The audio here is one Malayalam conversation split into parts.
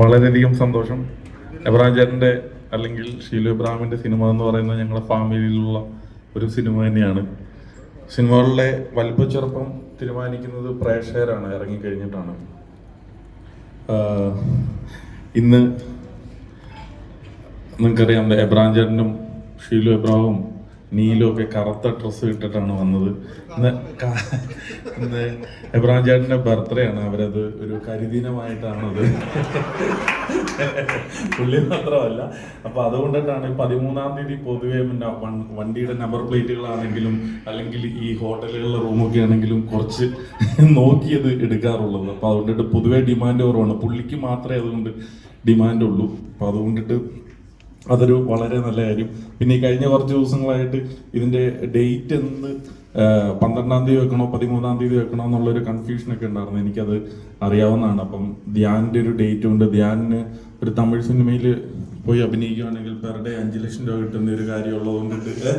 വളരെയധികം സന്തോഷം. എബ്രാം ചേട്ടന്റെ അല്ലെങ്കിൽ ഷീലു എബ്രാമിന്റെ സിനിമ എന്ന് പറയുന്നത് ഞങ്ങളുടെ ഫാമിലിയിലുള്ള ഒരു സിനിമ തന്നെയാണ്. സിനിമകളുടെ വലിപ്പച്ചെറുപ്പം തീരുമാനിക്കുന്നത് പ്രേക്ഷകരാണ് ഇറങ്ങിക്കഴിഞ്ഞിട്ടാണ്. ഇന്ന് നിങ്ങൾക്കറിയാം എബ്രാം ചേട്ടനും ഷീലു എബ്രാവും നീലും ഒക്കെ കറുത്ത ഡ്രസ്സ് ഇട്ടിട്ടാണ് വന്നത്. എബ്രാം ചേട്ടന്റെ ബർത്ത്ഡേ ആണ്. അവരത് ഒരു കരിദിനമായിട്ടാണത്. പുള്ളി മാത്രമല്ല. അപ്പൊ അതുകൊണ്ടിട്ടാണ് പതിമൂന്നാം തീയതി പൊതുവെ വണ്ടിയുടെ നമ്പർ പ്ലേറ്റുകളാണെങ്കിലും അല്ലെങ്കിൽ ഈ ഹോട്ടലുകളിലെ റൂമൊക്കെ ആണെങ്കിലും കുറച്ച് നോക്കിയത് എടുക്കാറുള്ളത്. അപ്പൊ അതുകൊണ്ടിട്ട് പൊതുവെ ഡിമാൻഡ് കുറവാണ്. പുള്ളിക്ക് മാത്രമേ അതുകൊണ്ട് ഡിമാൻഡ് ഉള്ളൂ. അപ്പൊ അതുകൊണ്ടിട്ട് അതൊരു വളരെ നല്ല കാര്യം. പിന്നെ ഈ കഴിഞ്ഞ കുറച്ച് ദിവസങ്ങളായിട്ട് ഇതിന്റെ ഡേറ്റ് എന്ന് പന്ത്രണ്ടാം തീയതി വെക്കണോ പതിമൂന്നാം തീയതി വെക്കണോ എന്നുള്ളൊരു കൺഫ്യൂഷൻ ഒക്കെ ഉണ്ടായിരുന്നു. എനിക്കത് അറിയാവുന്നതാണ്. അപ്പം ധ്യാനിന്റെ ഒരു ഡേറ്റ് ഉണ്ട്. ധ്യാനിന് ഒരു തമിഴ് സിനിമയിൽ പോയി അഭിനയിക്കുകയാണെങ്കിൽ പെർ ഡേ അഞ്ച് ലക്ഷം രൂപ കിട്ടുന്ന ഒരു കാര്യമുള്ളത് കൊണ്ടിട്ട്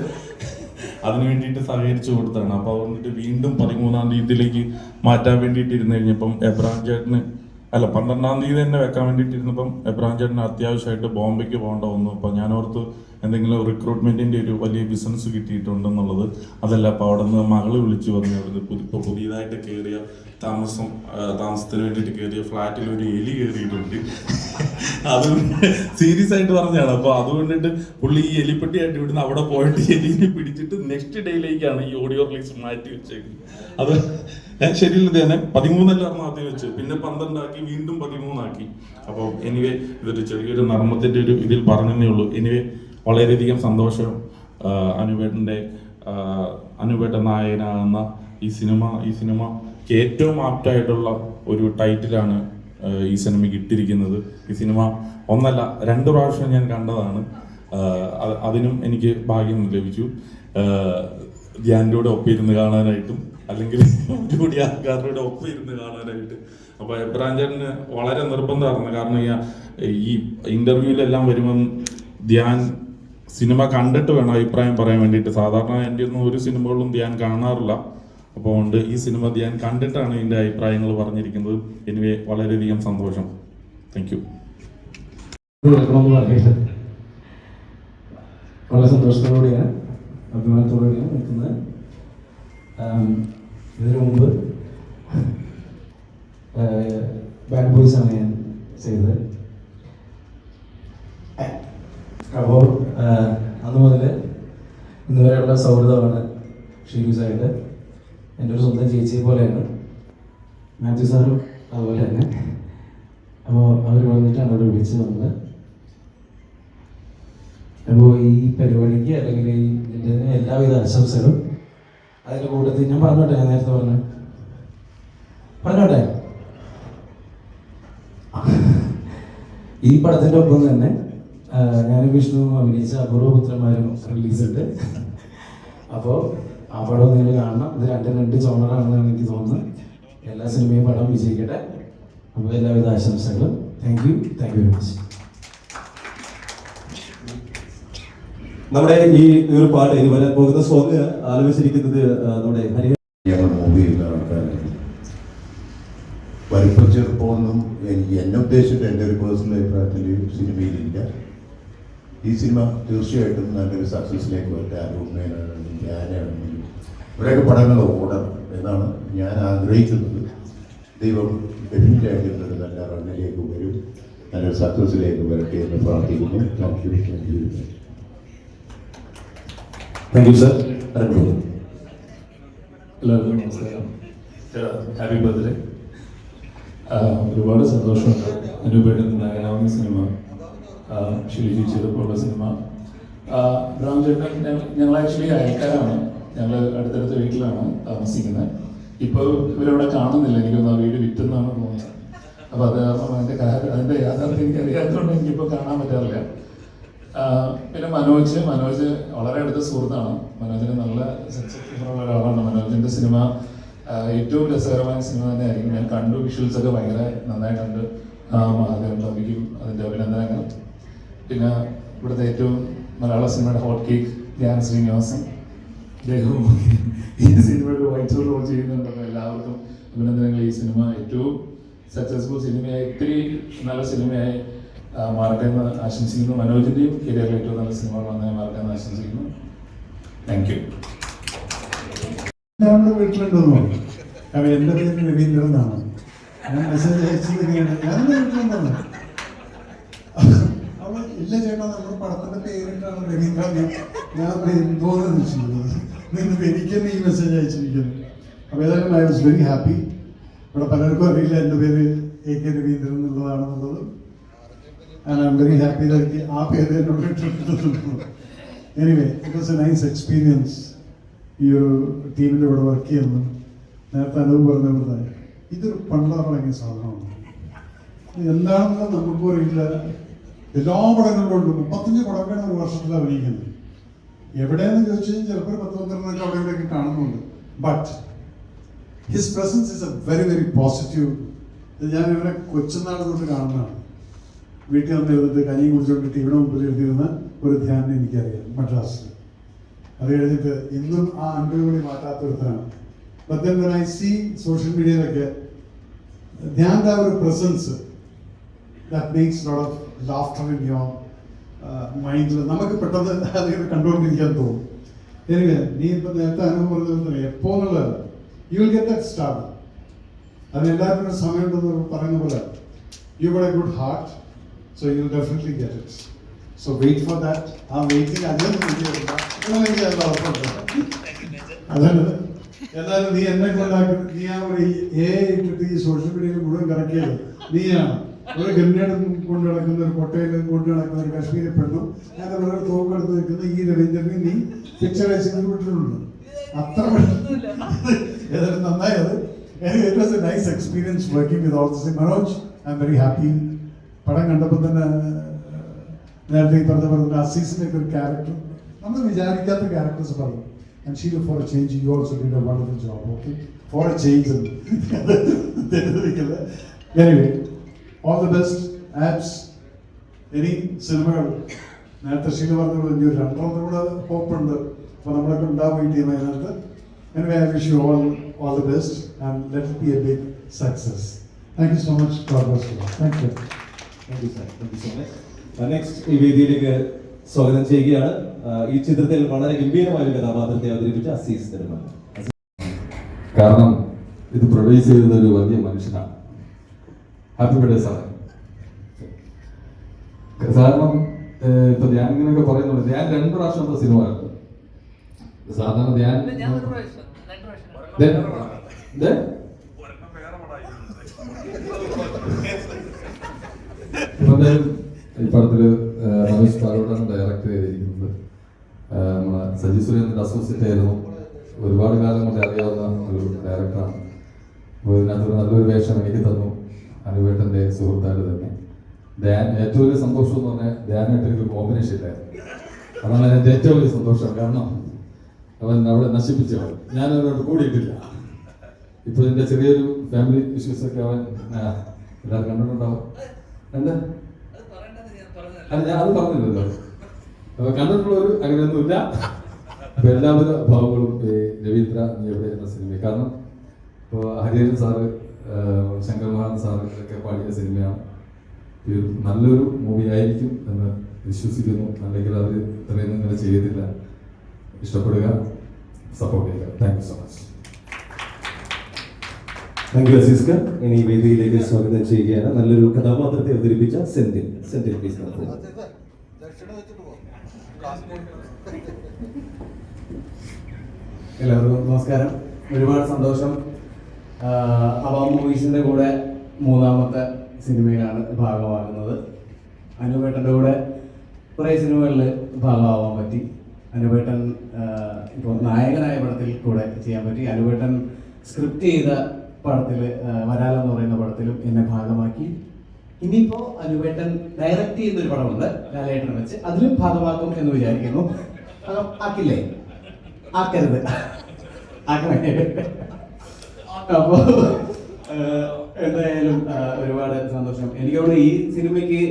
അതിന് വേണ്ടിയിട്ട് സഹകരിച്ചു കൊടുത്താണ്. അപ്പൊ അതുകൊണ്ടിട്ട് വീണ്ടും പതിമൂന്നാം തീയതിയിലേക്ക് മാറ്റാൻ വേണ്ടിയിട്ട് ഇരുന്ന് കഴിഞ്ഞപ്പം എബ്രാം ചേട്ടന് അല്ല പന്ത്രണ്ടാം തീയതി തന്നെ വെക്കാൻ വേണ്ടിയിട്ട് ഇരുന്നപ്പം എബ്രഹാം ചേട്ടന് അത്യാവശ്യമായിട്ട് ബോംബെക്ക് പോകേണ്ട വന്നു. അപ്പോൾ ഞാൻ ഓർത്ത് എന്തെങ്കിലും റിക്രൂട്ട്മെന്റിന്റെ ഒരു വലിയ ബിസിനസ് കിട്ടിയിട്ടുണ്ടെന്നുള്ളത് അതല്ല അപ്പോൾ അവിടെ നിന്ന് മകൾ വിളിച്ചു പറഞ്ഞു അവിടുന്ന് ഇപ്പോൾ പുതിയതായിട്ട് കയറിയ താമസം താമസത്തിന് വേണ്ടിയിട്ട് കയറിയ ഫ്ലാറ്റിൽ ഒരു എലി കയറിയിട്ടുണ്ട് അത് സീരിയസ് ആയിട്ട് പറഞ്ഞാണ് അപ്പോൾ അതുകൊണ്ടിട്ട് പുള്ളി ഈ എലിപ്പെട്ടിയായിട്ട് ഇവിടുന്ന് അവിടെ പോയിട്ട് എലിനെ പിടിച്ചിട്ട് നെക്സ്റ്റ് ഡേയിലേക്കാണ് ഈ ഓഡിയോ റിലീസ് മാറ്റി വെച്ചേക്കുന്നത്. അത് ഞാൻ ശരിയല്ല തന്നെ പതിമൂന്നല്ലായിരുന്നു ആദ്യം വെച്ച്. പിന്നെ പന്ത്രണ്ടാക്കി വീണ്ടും പതിമൂന്നാക്കി. അപ്പോൾ എനിവേ ഇതൊരു ചെറിയൊരു നർമ്മത്തിന്റെ ഒരു ഇതിൽ പറഞ്ഞതേ ഉള്ളൂ. എനിവേ വളരെയധികം സന്തോഷം അനുവേട്ടന്റെ അനുവേട്ട നായകനാകുന്ന ഈ സിനിമ ഈ സിനിമ ഏറ്റവും ആപ്റ്റായിട്ടുള്ള ഒരു ടൈറ്റിലാണ് ഈ സിനിമയ്ക്ക് ഇട്ടിരിക്കുന്നത്. ഈ സിനിമ ഒന്നല്ല രണ്ട് പ്രാവശ്യം ഞാൻ കണ്ടതാണ്. അതിനും എനിക്ക് ഭാഗ്യം ലഭിച്ചു. ധ്യാനിലൂടെ ധ്യാന്റെ കൂടെ ഒപ്പം കാണാനായിട്ടും അല്ലെങ്കിൽ കൂടി ആൾക്കാരുടെ ഒപ്പിരുന്ന് കാണാനായിട്ട്. അപ്പോൾ എബ്രാം വളരെ നിർബന്ധമായിരുന്നു. കാരണം ഈ ഇന്റർവ്യൂവിലെല്ലാം വരുമ്പം ധ്യാൻ സിനിമ കണ്ടിട്ട് വേണം അഭിപ്രായം പറയാൻ വേണ്ടിയിട്ട്. സാധാരണ എന്റെ ഒന്നും ഒരു സിനിമകളും ധ്യാൻ കാണാറില്ല. അപ്പോൾ ഉണ്ട്. ഈ സിനിമ ഞാൻ കണ്ടിട്ടാണ് എന്റെ അഭിപ്രായങ്ങൾ പറഞ്ഞിരിക്കുന്നത്. എനിവേ വളരെയധികം സന്തോഷം. താങ്ക് യു വളരെ സന്തോഷത്തോടെയാണ് അഭിമാനത്തോടെയാണ് നിൽക്കുന്നത്. ഇതിനു മുമ്പ് ബാഡ് ബോയ്സ് ആണ് ഞാൻ ചെയ്തത്. അപ്പോൾ അന്ന് മുതൽ ഇന്നുവരെയുള്ള സൗഹൃദമാണ് ഷീരിയസായിട്ട് എന്റെ ഒരു സ്വന്തം ചേച്ചിയെ പോലെയാണ്. മാത്യു സാറും അതുപോലെ തന്നെ. അപ്പോൾ അവർ വന്നിട്ടാണ് അവിടെ വിളിച്ച് വന്നത്. അപ്പോൾ ഈ പരിപാടിക്ക് അല്ലെങ്കിൽ ഇതിന്റെ എല്ലാവിധ ആശംസകളും അതിന്റെ കൂട്ടത്തിൽ ഞാൻ പറഞ്ഞോട്ടെ ഞാൻ നേരത്തെ പറഞ്ഞു. പറഞ്ഞോട്ടെ? ഈ പടത്തിന്റെ ഒപ്പം തന്നെ ഞാനും വിഷ്ണുവും അഭിനയിച്ച അപൂർവപുത്രന്മാരും റിലീസുണ്ട്. അപ്പോൾ പടം നിങ്ങൾ കാണണം. ഇത് രണ്ടും രണ്ട് ചോണറാണെന്നാണ് എനിക്ക് തോന്നുന്നത്. എല്ലാ സിനിമയും പടം വിജയിക്കട്ടെ. അപ്പോൾ എല്ലാവിധ ആശംസകളും. Thank you thank you very much നമ്മുടെ ഈ ഈ ഒരു പാട്ട് ഇനി വരാൻ പോകുന്ന സോങ് ആലപിച്ചിരിക്കുന്നത് നമ്മുടെ ഹരിഹര ആൾക്കാരാണ്. വലിപ്പം ചെറുപ്പമൊന്നും എനിക്ക് എന്നെ ഉദ്ദേശിച്ചിട്ട് എന്റെ ഒരു പേഴ്സണൽ അഭിപ്രായത്തിൽ സിനിമയിലില്ല. ഈ സിനിമ തീർച്ചയായിട്ടും നല്ലൊരു സക്സസ്സിലേക്ക് വരട്ടെ. ആരോഗ്യമേനാണ് ഞാനാണെങ്കിലും ഇവരൊക്കെ പടങ്ങൾ ഓടണം എന്നാണ് ഞാൻ ആഗ്രഹിക്കുന്നത്. ദൈവം ഡെഫിനറ്റായിട്ടും ഒരു നല്ല റണ്ണിലേക്ക് വരും. നല്ലൊരു സക്സസ്സിലേക്ക് വരട്ടെ എന്ന് പ്രാർത്ഥിക്കുന്നു. Thank you thank you thank you sir എല്ലാവർക്കും നമസ്കാരം. ഹാപ്പി ബർത്ത്ഡേ ഒരുപാട് സന്തോഷമുണ്ട്. അനുപേട്ടൻ നായനാവുന്ന സിനിമ. ഷിലിജി ചെയ്തപ്പോഴുള്ള സിനിമ. ബ്രാഞ്ചേട്ടൻ ചേട്ടൻ ഞങ്ങൾ- ഞങ്ങൾ ആക്ച്വലി അയൽക്കാരാണ്. ഞങ്ങൾ അടുത്തടുത്ത വീട്ടിലാണ് താമസിക്കുന്നത്. ഇപ്പോൾ ഇവരവിടെ കാണുന്നില്ല. എനിക്കൊന്ന് ആ വീട് വിറ്റെന്നാണ് തോന്നുന്നത്. അപ്പോൾ അത് അതിന്റെ കാര്യം അതിന്റെ യാഥാർത്ഥ്യം എനിക്ക് അറിയാത്തതുകൊണ്ട് എനിക്കിപ്പോൾ കാണാൻ പറ്റാറില്ല. പിന്നെ മനോജ് മനോജ് വളരെ അടുത്ത സുഹൃത്താണ്. മനോജിന് നല്ല സെൻസിറ്റീവുള്ള ഒരാളാണ്. മനോജിന്റെ സിനിമ ഏറ്റവും രസകരമായ സിനിമ തന്നെയായിരിക്കും. ഞാൻ കണ്ടു വിഷ്വൽസ് ഒക്കെ ഭയങ്കര നന്നായിട്ടുണ്ട് ആ മഹാദേവൻ ടോമിക്കും അതിന്റെ അഭിനന്ദനങ്ങൾ. പിന്നെ ഇവിടുത്തെ ഏറ്റവും മലയാള സിനിമയുടെ ഹോട്ട് കേക്ക് ധ്യാൻ ശ്രീനിവാസൻ. അദ്ദേഹവും ഈ സിനിമയുടെ വൈറ്റ് റോൾ ചെയ്യുന്നുണ്ടല്ലോ. എല്ലാവർക്കും അഭിനന്ദനങ്ങൾ. ഈ സിനിമ ഏറ്റവും സക്സസ്ഫുൾ സിനിമയായി ഒത്തിരി നല്ല സിനിമയായി മാറട്ടെ എന്ന് ആശംസിക്കുന്നു. മനോജിന്റെയും കരിയറിൽ ഏറ്റവും നല്ല സിനിമകൾ നന്നായി മാറട്ടെ എന്ന് ആശംസിക്കുന്നു. താങ്ക് യു വീട്ടിലുണ്ടെന്നോ? അവ എന്റെ പേര് രവീന്ദ്രൻ എന്നാണ് ഞാൻ മെസ്സേജ് അയച്ചത് ഞാൻ വീട്ടിലുണ്ടെന്ന് ഇല്ല ചേട്ടാ നമ്മുടെ പടത്തിന്റെ പേരിട്ടാണ് രവീന്ദ്രൻ. ഞാൻ എന്തോന്ന് ചെയ്യുന്നത് നിന്ന് എനിക്ക് തന്നെ ഈ മെസ്സേജ് അയച്ചിരിക്കുന്നു. അപ്പോൾ ഏതായാലും ഐ വാസ് വെരി ഹാപ്പി ഇവിടെ പലർക്കും അറിയില്ല എന്റെ പേര് A K Raveendran എന്നുള്ളതാണെന്നുള്ളത്. And I'm very happy that ആ പേര് എന്നോട് ഇട്ടിട്ടുണ്ട് anyway it was a nice experience ഈ ഒരു ടീമിന്റെ കൂടെ വർക്ക് ചെയ്യുന്നു. നേരത്തെ അനുഭവം പറഞ്ഞ പോലെ ഇതൊരു പണ്ടാറടങ്ങിയ സാധനമാണ്. എന്താണെന്ന് നമുക്കും അറിയില്ല. എല്ലാ പടങ്ങളിലും മുപ്പത്തഞ്ച് പടങ്ങളാണ് ഒരു വർഷത്തിൽ അഭിനയിക്കുന്നത്. എവിടെയെന്ന് ചോദിച്ചു കഴിഞ്ഞാൽ ചിലപ്പോൾ പത്ത് പന്ത്രണ്ടൊക്കെ അവിടെ ഇവിടെയൊക്കെ കാണുന്നുണ്ട്. But his presence is a very very positive ഞാൻ ഇവരെ കൊച്ചുനാൾ തൊട്ട് കാണുന്നതാണ്. വീട്ടിൽ വന്ന് എഴുതിട്ട് കഞ്ഞി കുടിച്ചുകൊണ്ട് ടിവിയുടെ മുമ്പിൽ എഴുതിയിരുന്ന ഒരു ധ്യാനം എനിക്കറിയാം മദ്രാസിൽ. അത് കഴിഞ്ഞിട്ട് ഇന്നും ആ അൻപതുകൂടി മാറ്റാത്ത but when I see social മീഡിയയിലൊക്കെ ധ്യാന്റെ ഒരു presence that makes lot of laughter in your മൈൻഡിൽ നമുക്ക് പെട്ടെന്ന് അതിങ്ങനെ കണ്ടുകൊണ്ടിരിക്കാൻ തോന്നും. എനിക്ക് നീ ഇപ്പം നേരത്തെ അനുഭവം പറഞ്ഞത് എപ്പോ എന്നുള്ളത്. You will get that start അതിന് എല്ലാവർക്കും സമയമുണ്ടെന്ന് പറയുന്ന പോലെ you got a good heart so you definitely get it so wait for that ആ വെയിറ്റിംഗ് അതൊന്നും എനിക്ക് അത് ഉറപ്പുണ്ട് അതാണ് എന്നാലും നീ എന്നെ കൊണ്ടാക്കി നീ ആ ഒരു എ ഇട്ടിട്ട് ഈ സോഷ്യൽ മീഡിയയിൽ മുഴുവൻ കറക്കിയത് നീയാണ്. ഒരു ഗ്രനേഡ് കൊണ്ട് നടക്കുന്ന ഒരു കൊട്ടയിൽ കൊണ്ട് നടക്കുന്ന ഒരു കാശ്മീരി പെണ്ണും ഞാൻ വളരെ തോക്കെടുത്ത് നിൽക്കുന്ന ഈ രവീന്ദ്രനെ നീ പിക്ചറൈസ് ചെയ്ത് വിട്ടിട്ടുണ്ട് അത്ര ഏതായാലും നന്നായത് it was a nice experience working with this Manoj I'm very happy പടം കണ്ടപ്പോൾ തന്നെ നേരത്തെ ഈ പറഞ്ഞ പറഞ്ഞ അസീസിന്റെ ഒക്കെ ഒരു ക്യാരക്ടർ നമ്മൾ വിചാരിക്കാത്ത ക്യാരക്ടേഴ്സ് പറഞ്ഞു and she for a change you also did a wonderful job okay for a change anyway all the best apps ഇനി സിനിമകൾ നേരത്തെ ശീല പറഞ്ഞ ഇനി ഒരു രണ്ടെണ്ണം കൂടെ ഹോപ്പുണ്ട് അപ്പോൾ നമ്മളൊക്കെ ഉണ്ടാവും ഈ ടീം അതിനകത്ത് anyway I wish you all all the best and let be a big success thank you so much thank you thank you sir thank you so much next ഈ വേദിയിലേക്ക് സ്വാഗതം ചെയ്യുകയാണ്. ഈ ചിത്രത്തിൽ വളരെ ഗംഭീരമായ ഒരു കഥാപാത്രത്തെ അവതരിപ്പിച്ച അസീസ് നെടുമ കാരണം ഇത് പ്രൊഡ്യൂസ് ചെയ്യുന്ന ഒരു വലിയ മനുഷ്യനാണ്. ഹാപ്പി ബർത്ത്ഡേ സാറേ കാരണം ഇപ്പൊ ധ്യാൻ ഇങ്ങനെയൊക്കെ പറയുന്നുണ്ട്. ധ്യാൻ രണ്ട് പ്രാവശ്യം സിനിമ കണ്ടു സാധാരണ ധ്യാൻ ഞാൻ ഈ പടത്തിൽ രമേശ് പാലോടാണ് ഡയറക്ടർ ചെയ്തിരിക്കുന്നത്. നമ്മളെ സജി സുരേന്ദ്രന്റെ അസോസിയേറ്റ് ആയിരുന്നു. ഒരുപാട് കാലം കൊണ്ട് അറിയാവുന്ന ഒരു ഡയറക്ടറാണ് അപ്പോൾ ഇതിനകത്ത് നല്ലൊരു വേഷം എനിക്ക് തന്നു. അനുവേട്ടന്റെ സുഹൃത്തായിട്ട് തന്നെ. ധ്യാൻ ഏറ്റവും വലിയ സന്തോഷം എന്ന് പറഞ്ഞാൽ ധ്യാനായിട്ട് എനിക്ക് കോമ്പിനേഷൻ ഇല്ലായിരുന്നു. അതാണ് എന്റെ ഏറ്റവും വലിയ സന്തോഷം. കാരണം അവൻ അവിടെ നശിപ്പിച്ചവൻ ഞാൻ അവരോട് കൂടിയിട്ടില്ല. ഇപ്പോൾ എന്റെ ചെറിയൊരു ഫാമിലി ഇഷ്യൂസ് ഒക്കെ അവൻ എല്ലാവരും കണ്ടിട്ടുണ്ടാവും ഞാൻ അത് പറഞ്ഞില്ലല്ലോ. അപ്പൊ കണ്ടിട്ടുള്ളവർ അങ്ങനെയൊന്നുമില്ല. അപ്പൊ എല്ലാവിധ ഭാവങ്ങളും രവീന്ദ്ര നീ എവിടെ എന്ന സിനിമ കാരണം ഇപ്പോൾ ഹരിഹരൻ സാറ് ആ, ശങ്കർ മഹാൻ സാറ് ഇതൊക്കെ പാടിയ സിനിമയാണ്. ഇത് നല്ലൊരു മൂവി ആയിരിക്കും എന്ന് വിശ്വസിക്കുന്നു. അല്ലെങ്കിൽ അവർ ഇത്രയൊന്നും ഇങ്ങനെ ചെയ്തില്ല ഇഷ്ടപ്പെടുക സപ്പോർട്ട് ചെയ്യുക. Thank you so much thank you അസീസ്കർ ഇനി വേദിയിലേക്ക് സ്വാഗതം ചെയ്യുകയാണ്. നല്ലൊരു കഥാപാത്രത്തെ അവതരിപ്പിച്ച സെന്തിൽ. സെന്തിൽ പ്ലീസ് എല്ലാവർക്കും നമസ്കാരം. ഒരുപാട് സന്തോഷം. അവ മൂവീസിന്റെ കൂടെ മൂന്നാമത്തെ സിനിമയിലാണ് ഭാഗമാകുന്നത്. അനുപേട്ടന്റെ കൂടെ കുറേ സിനിമകളിൽ ഭാഗമാവാൻ പറ്റി. അനുപേട്ടൻ ഇപ്പോൾ നായകനായ പടത്തിൽ കൂടെ ചെയ്യാൻ പറ്റി. അനുപേട്ടൻ സ്ക്രിപ്റ്റ് ചെയ്ത പടത്തിൽ വരാലെന്ന് പറയുന്ന പടത്തിലും എന്നെ ഭാഗമാക്കി. ഇനിയിപ്പോൾ അനുപേട്ടൻ ഡയറക്റ്റ് ചെയ്യുന്ന ഒരു പടമുണ്ട് കാലയേട്ടൻ വെച്ച്. അതിലും ഭാഗമാക്കും എന്ന് വിചാരിക്കുന്നു. ആക്കില്ലേ? ആക്കരുത്. ആക്കണേ. അപ്പോ എന്തായാലും ഒരുപാട് സന്തോഷം. എനിക്ക് തോന്നുന്നു ഈ സിനിമയ്ക്ക്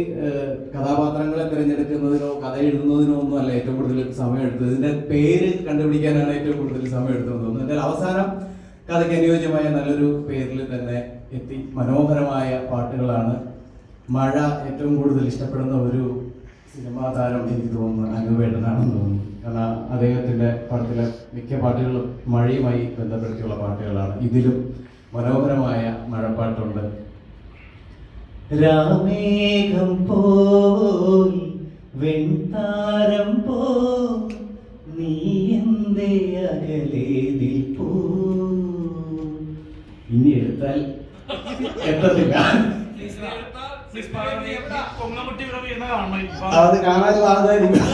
കഥാപാത്രങ്ങളെ തിരഞ്ഞെടുക്കുന്നതിനോ കഥ എഴുതുന്നതിനോ ഒന്നും അല്ല ഏറ്റവും കൂടുതൽ സമയം എടുത്തത്. ഇതിന്റെ പേര് കണ്ടുപിടിക്കാനാണ് ഏറ്റവും കൂടുതൽ സമയം എടുത്തത് തോന്നുന്നു. എന്നാൽ അവസാനം കഥയ്ക്ക് അനുയോജ്യമായ നല്ലൊരു പേരിൽ തന്നെ എത്തി. മനോഹരമായ പാട്ടുകളാണ്. മഴ ഏറ്റവും കൂടുതൽ ഇഷ്ടപ്പെടുന്ന ഒരു സിനിമാ താരം എനിക്ക് തോന്നുന്നു അനുവേട്ടനാണെന്ന് തോന്നുന്നു. കാരണം അദ്ദേഹത്തിന്റെ പടത്തിലെ മിക്ക പാട്ടുകളും മഴയുമായി ബന്ധപ്പെടുത്തിയുള്ള പാട്ടുകളാണ് ഇതിലും മനോഹരമായ മഴപ്പാട്ടുണ്ട് രാമേഘം പോൽ വെൺതാരം പോ നീ എന്തേ അകലേതിൽ പോ ഇനി എടുത്താൽ എത്തത്തില്ല അത് കാണാൻ പാടായിരിക്കും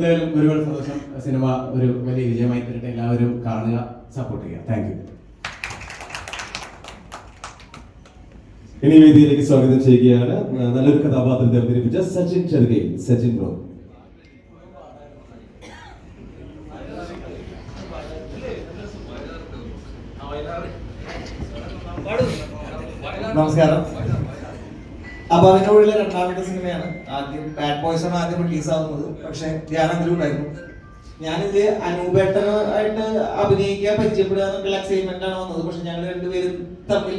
എന്തായാലും ഒരുപാട് സന്തോഷം. സിനിമ ഒരു വലിയ വിജയമായി തരട്ടെ. എല്ലാവരും കാണുക സപ്പോർട്ട് ചെയ്യുക. താങ്ക് യു ഇനി വേദിയിലേക്ക് സ്വാഗതം ചെയ്യുകയാണ്. നല്ലൊരു കഥാപാത്രത്തെ അവതരിപ്പിച്ച സച്ചിൻ ചെറുകയിൽ സച്ചിൻ ബ്രോ നമസ്കാരം. അപ്പൊ അതിന്റെ ഉള്ളിലെ രണ്ടാമത്തെ സിനിമയാണ്. ആദ്യം ബാഡ് ബോയ്സ് ആണ് ആദ്യം റിലീസ് ആവുന്നത് പക്ഷെ ഞാൻ അതിലും ഉണ്ടായിരുന്നു ഞാനിത് അനൂപേട്ടനായിട്ട് അഭിനയിക്കാൻ പരിചയപ്പെടുക എന്നുള്ള എക്സൈറ്റ്മെന്റ് ആണ് വന്നത്. പക്ഷെ ഞങ്ങൾ രണ്ടുപേരും തമ്മിൽ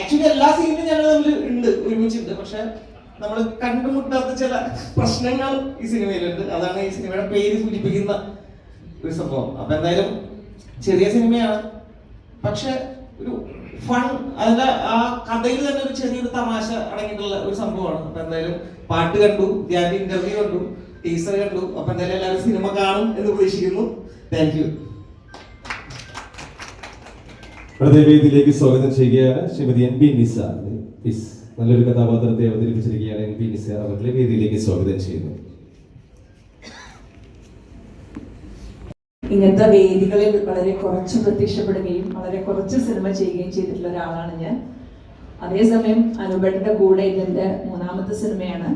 ആക്ച്വലി എല്ലാ സീനും ഞങ്ങൾ തമ്മിൽ ഉണ്ട് ഒരുമിച്ചുണ്ട്. പക്ഷെ നമ്മൾ കണ്ടുമുട്ടാത്ത ചില പ്രശ്നങ്ങൾ ഈ സിനിമയിലുണ്ട്. അതാണ് ഈ സിനിമയുടെ പേര് സൂചിപ്പിക്കുന്ന ഒരു സംഭവം. അപ്പൊ എന്തായാലും ചെറിയ സിനിമയാണ്. പക്ഷെ ഒരു ഫൺ അതിന്റെ ആ കഥയിൽ തന്നെ ഒരു ചെറിയൊരു തമാശ അടങ്ങിയിട്ടുള്ള ഒരു സംഭവമാണ്. അപ്പൊ എന്തായാലും പാട്ട് കണ്ടു ധ്യാനി ഇന്റർവ്യൂ കണ്ടു ടീസർ കണ്ടു. അപ്പൊ എന്തായാലും എല്ലാവരും സിനിമ കാണും എന്ന് പ്രതീക്ഷിക്കുന്നു. താങ്ക് യു ഹൃദയവേദിയിലേക്ക് വേദിയിലേക്ക് സ്വാഗതം ചെയ്യുകയാണ് ശ്രീമതി എൻ പി നിസ നല്ലൊരു കഥാപാത്രത്തെ അവതരിപ്പിച്ചിരിക്കുകയാണ് എൻ പി നിസ അവരുടെ വേദിയിലേക്ക് സ്വാഗതം ചെയ്യുന്നു. ഇങ്ങനത്തെ വേദികളിൽ വളരെ കുറച്ച് പ്രത്യക്ഷപ്പെടുകയും വളരെ കുറച്ച് സിനിമ ചെയ്യുകയും ചെയ്തിട്ടുള്ള ഒരാളാണ് ഞാൻ. അതേസമയം അനുപേട്ടന്റെ കൂടെ ഇതിന്റെ മൂന്നാമത്തെ സിനിമയാണ്.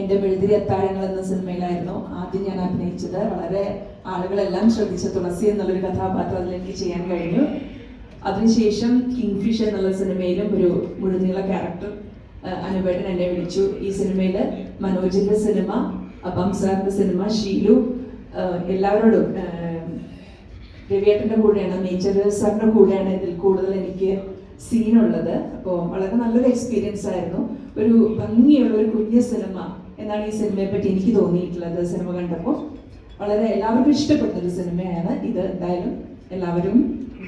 എന്റെ മെഴുതിരി അത്താഴങ്ങൾ എന്ന സിനിമയിലായിരുന്നു ആദ്യം ഞാൻ അഭിനയിച്ചത്. വളരെ ആളുകളെല്ലാം ശ്രദ്ധിച്ച തുളസി എന്നുള്ളൊരു കഥാപാത്രം അതിലെനിക്ക് ചെയ്യാൻ കഴിഞ്ഞു. അതിനുശേഷം കിങ് ഫിഷ് എന്നുള്ള സിനിമയിലും ഒരു മുഴുനീള ക്യാരക്ടർ അനുപേട്ടൻ എന്നെ വിളിച്ചു. ഈ സിനിമയിൽ മനോജിന്റെ സിനിമ അപ്പം സാറിന്റെ സിനിമ ഷീലു എല്ലാവരോടും രവിയേട്ടന്റെ കൂടെയാണ് നേച്ചർ സാറിന്റെ കൂടെയാണ് ഇതിൽ കൂടുതൽ എനിക്ക് സീനുള്ളത്. അപ്പോൾ വളരെ നല്ലൊരു എക്സ്പീരിയൻസ് ആയിരുന്നു. ഒരു ഭംഗിയുള്ള ഒരു കുഞ്ഞു സിനിമ എന്നാണ് ഈ സിനിമയെ പറ്റി എനിക്ക് തോന്നിയിട്ടുള്ളത് സിനിമ കണ്ടപ്പോൾ. വളരെ എല്ലാവർക്കും ഇഷ്ടപ്പെട്ട ഒരു സിനിമയാണ് ഇത്. എന്തായാലും എല്ലാവരും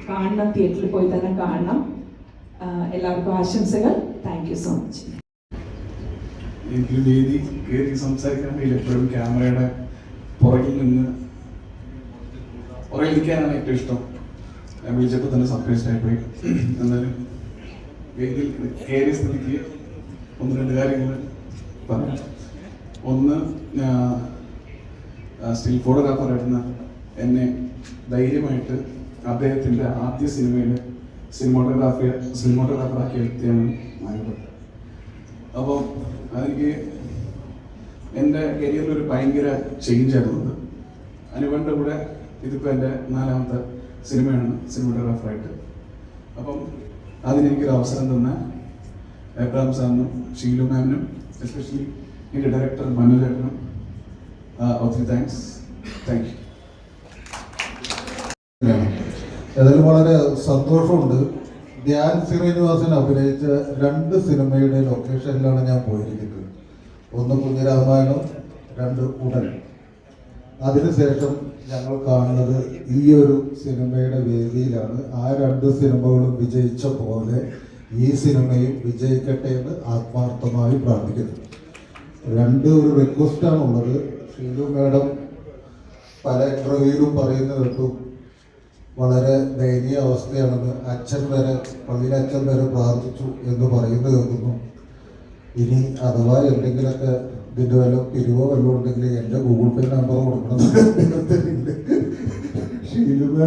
കാണണം തിയേറ്ററിൽ പോയി തന്നെ കാണണം. എല്ലാവർക്കും ആശംസകൾ. താങ്ക് യു സോ മച്ച് എനിക്ക് വേദി സംസാരിക്കാൻ വേണ്ടി എപ്പോഴും ക്യാമറയുടെ പുറകിൽ നിന്ന് പുറകിൽ ഇരിക്കാനാണ് ഏറ്റവും ഇഷ്ടം. ഞാൻ വിളിച്ചപ്പോൾ തന്നെ സർപ്രൈസ് ആയിപ്പോയി എന്നാലും വേദിയിൽ സ്ഥിതിക്ക് ഒന്ന് രണ്ട് കാര്യങ്ങൾ പറയാം ഒന്ന് സ്റ്റിൽ ഫോട്ടോഗ്രാഫറായിരുന്ന എന്നെ ധൈര്യമായിട്ട് അദ്ദേഹത്തിന്റെ ആദ്യ സിനിമയിൽ സിനിമോട്ടോഗ്രാഫി സിനിമോട്ടോഗ്രാഫറാക്കിയ വ്യക്തിയാണ് മാറിയത് അപ്പോൾ അതെനിക്ക് എന്റെ കരിയറിൽ ഒരു ഭയങ്കര ചേഞ്ച് ആയിരുന്നു. അനുപന്റെ കൂടെ ഇതിപ്പോൾ എന്റെ നാലാമത്തെ സിനിമയാണ് സിനിമഗ്രാഫറായിട്ട് അപ്പം അതിനെനിക്കൊരു അവസരം തന്ന എബ്രാം സാറിനും ഷീലു മാമിനും എസ്പെഷ്യലി എന്റെ ഡയറക്ടർ മനു ചേട്ടനും ഒത്തിരി താങ്ക്സ് താങ്ക് യു ഏതായാലും വളരെ സന്തോഷമുണ്ട്. ധ്യാൻ ശ്രീനിവാസൻ അഭിനയിച്ച രണ്ട് സിനിമയുടെ ലൊക്കേഷനിലാണ് ഞാൻ പോയിരിക്കുന്നത്. ഒന്ന് കുഞ്ഞിരാമായണം രണ്ട് ഉടൻ. അതിനുശേഷം ഞങ്ങൾ കാണുന്നത് ഈ ഒരു സിനിമയുടെ വേദിയിലാണ്. ആ രണ്ട് സിനിമകളും വിജയിച്ച പോലെ ഈ സിനിമയും വിജയിക്കട്ടെ എന്ന് ആത്മാർത്ഥമായി പ്രാർത്ഥിക്കുന്നു. രണ്ട് ഒരു റിക്വസ്റ്റാണ് ഉള്ളത്. ഷീലു മാഡം പല ഇന്റർവ്യൂവിലും പറയുന്നത് കേട്ടു. വളരെ ദയനീയ അവസ്ഥയാണെന്ന് അച്ഛൻ വരെ പള്ളിയിലെ അച്ഛൻ വരെ പ്രാർത്ഥിച്ചു എന്ന് പറയുന്നത് കേൾക്കുന്നു. ഇനി അഥവാ എന്തെങ്കിലുമൊക്കെ ഇതിന്റെ വല്ല പിരിവോ വല്ലതും ഉണ്ടെങ്കിൽ എന്റെ ഗൂഗിൾ പേ നമ്പർ കൊടുക്കണം ഷീലുമ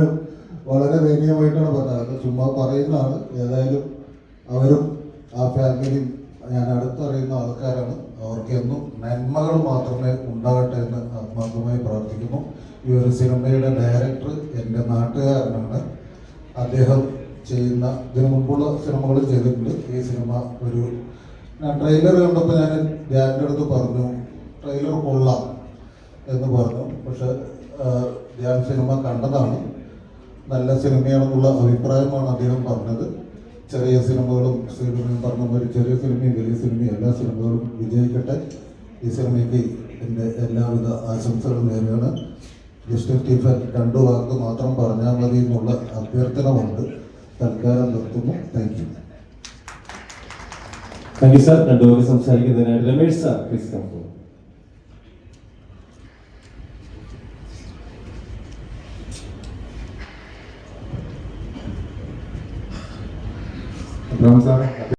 വളരെ ദയനീയമായിട്ടാണ് പറഞ്ഞത്. അത് ചുമ്മാ പറയുന്നതാണ്. ഏതായാലും അവരും ആ ഫാമിലിയും ഞാൻ അടുത്തറിയുന്ന ആൾക്കാരാണ്. അവർക്ക് എന്നും നന്മകൾ മാത്രമേ ഉണ്ടാകട്ടെ എന്ന് ആത്മാർത്ഥമായി പ്രാർത്ഥിക്കുന്നു. ഈ ഒരു സിനിമയുടെ ഡയറക്ടർ എന്റെ നാട്ടുകാരനാണ്. അദ്ദേഹം ചെയ്യുന്ന ഇതിനു മുമ്പുള്ള സിനിമകൾ ചെയ്തിട്ടുണ്ട്. ഈ സിനിമ ഒരു ട്രെയിലർ കണ്ടപ്പോൾ ഞാൻ ധ്യാന്റെ അടുത്ത് പറഞ്ഞു ട്രെയിലർ കൊള്ളാം എന്ന് പറഞ്ഞു. പക്ഷെ ധ്യാൻ സിനിമ കണ്ടതാണ്. നല്ല സിനിമയാണെന്നുള്ള അഭിപ്രായമാണ് അദ്ദേഹം പറഞ്ഞത്. ചെറിയ സിനിമകളും സിനിമയും പറഞ്ഞ പോലെ ചെറിയ സിനിമയും വലിയ സിനിമയും എല്ലാ സിനിമകളും വിജയിക്കട്ടെ. ഈ സിനിമയ്ക്ക് എന്റെ എല്ലാവിധ ആശംസകളും നേരെയാണ് ജസ്റ്റ് സ്റ്റീഫൻ രണ്ടു വാക്ക് മാത്രം പറഞ്ഞാൽ മതി എന്നുള്ള അഭ്യർത്ഥന കൊണ്ട് തൽക്കാലം നിർത്തുന്നു. താങ്ക് യു യു സാർ രണ്ടുപേരും സംസാരിക്കുന്നതിനായിട്ട് Ramesh sir please come for